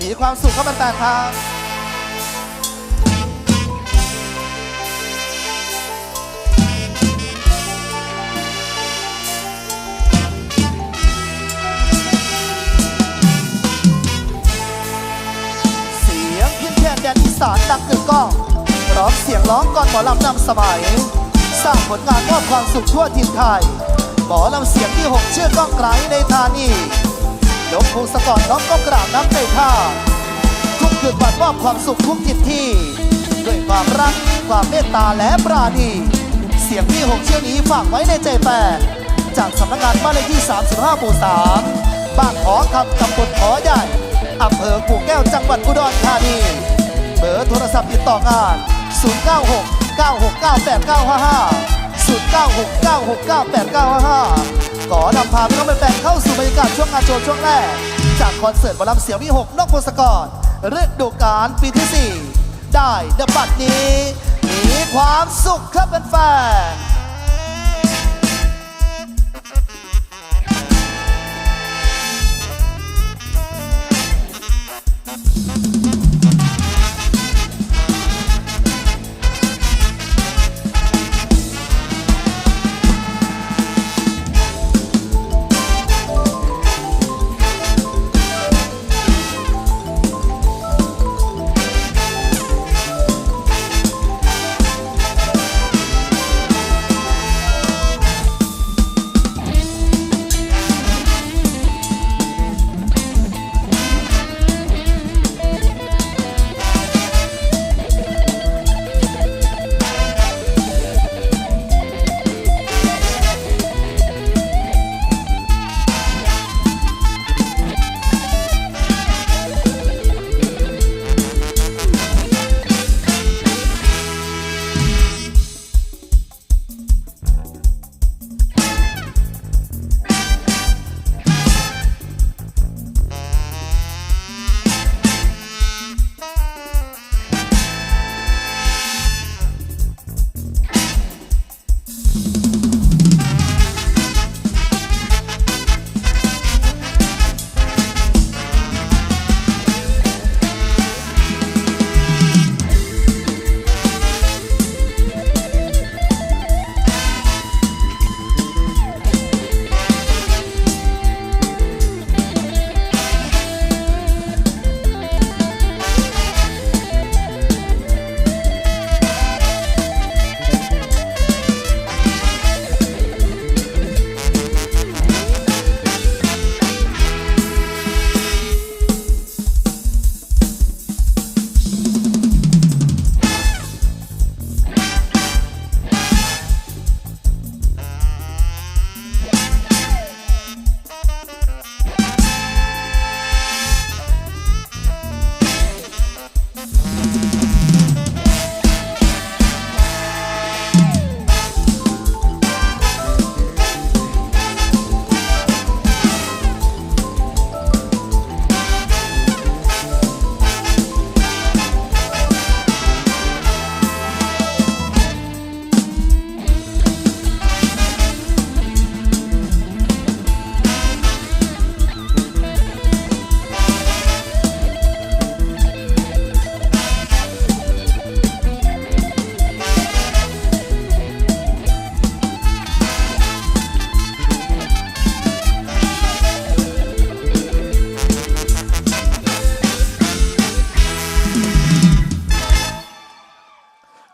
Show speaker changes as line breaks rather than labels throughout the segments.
มีความสุขครับแฟนๆครับเสียงพินแคนแดนีสานดังกึกก้องร้องเสียงร้องก่อนหมอลำนำสมัย สร้างผลงานมอบความสุขทั่วทินไทยหมอลำเสียงที่หกชื่อก้องไกรในธานี ยกพงศกรน้องก้องกราบน้ำใจท่าทุกคืนวันมอบความสุขทุกทิศที่ ด้วยความรักความเมตตาและปราณี เสียงที่หกเชื่อนี้ฝากไว้ในใจแฟนจากสำนักงานบ้านเลขที่ 35หมู่3บ้านขอคำตำบลขอใหญ่อำเภอกู่แก้วจังหวัดอุดรธานีเบอร์โทรศัพท์ติดต่องาน 096 969 8955 096 969 8955ขอนำพาพี่น้องแฟนๆ เข้าสู่บรรยากาศช่วงงานโชว์ช่วงแรก จากคอนเสิร์ตบอลัมเสียงวิหกนอกพงศกรฤดูกาลปีที่ 4 ได้ในบัดนี้ มีความสุขครับแฟนๆ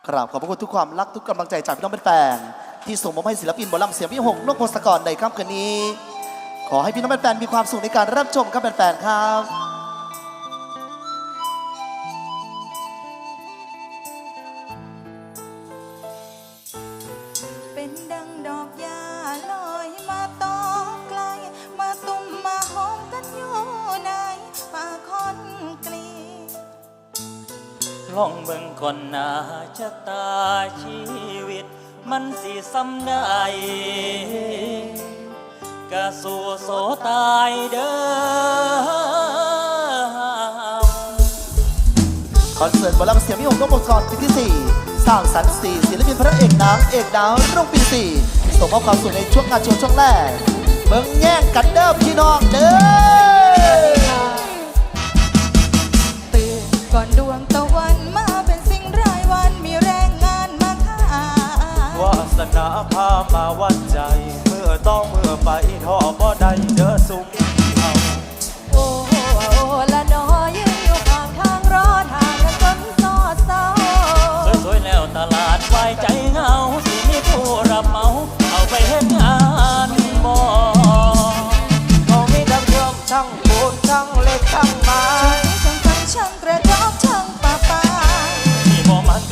กราบขอบพระคุณทุกความรักทุกกำลังใจจากพี่น้องแฟนๆที่ส่งมอบให้ศิลปินหมอลำเสียงพี่หงนกพงศกรในค่ำคืนนี้ ขอให้พี่น้องแฟนๆมีความสุขในการรับชมครับแฟนๆครับ
เป็นดังดอกยาลอยมาตอไกลมาตุ่มมาหอมกันอยู่ในป่าคอนกรี
ลองเบิ่งก่อนหน้าชะตาชีวิต มันสิซ้ำได้กะสู่โสตายเด้อ
คอนเสิร์ตหมอลำเสียงพี่หงนกพงศกรปีที่ 4 สร้างสรรค์สี่ศิลปินพระเอกนางเอกดาวรุ่งปี 4 ส่งมอบความสุขในช่วงงานชว์ช่วงแรกเบิ่งแย่งกันเด้อพี่น้อง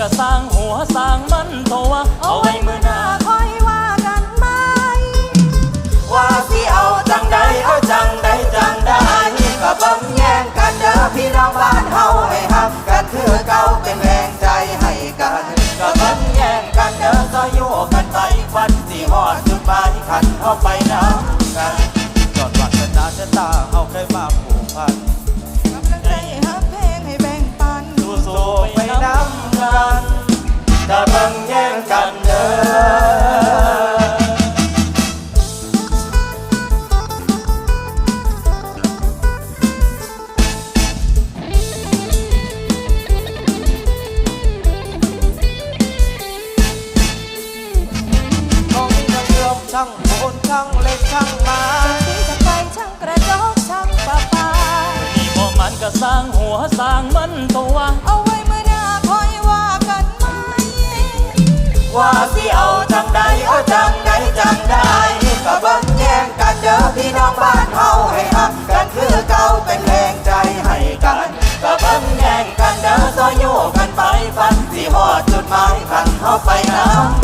ก็สร้างหั
วสร้าง
มัน
ตัว ตัว
เอาไว้
เมื่อ
หน้า
คอ
ยว่ากันไหม
ว่าสิเอาจังใดเอาจังใดจังใดก็เบิ่งแย่งกันเด้อพี่น้องบ้านเฮาให้หักกันคือเก่าเป็นแรงใจให้กันก็เบิ่งแย่งกันเด้อซอยโยกันไปฟันสิหอดจุดหมายกันเฮาไปน้ำ